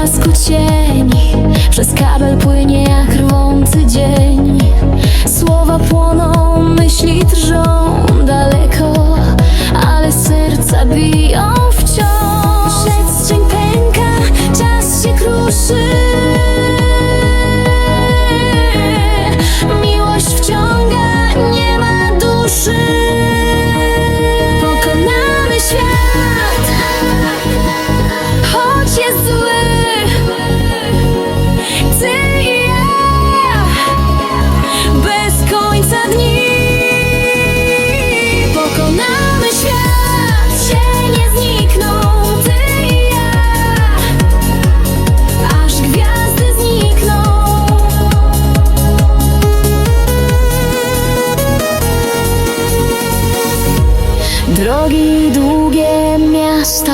blasku cieni Przez kabel płynie jak rwący dzień.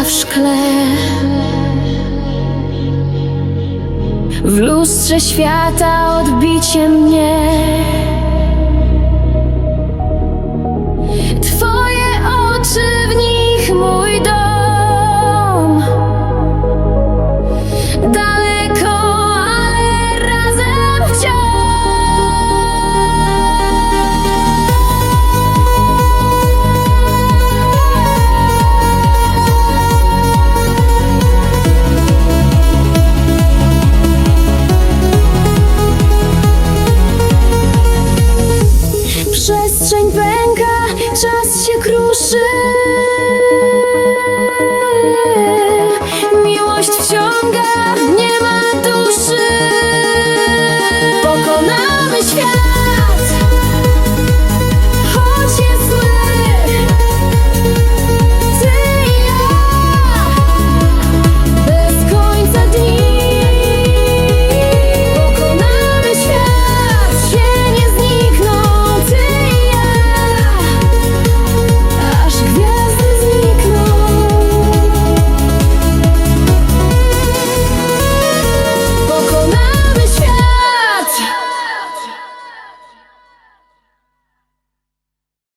w szkle. W lustrze świata odbicie mnie. 就是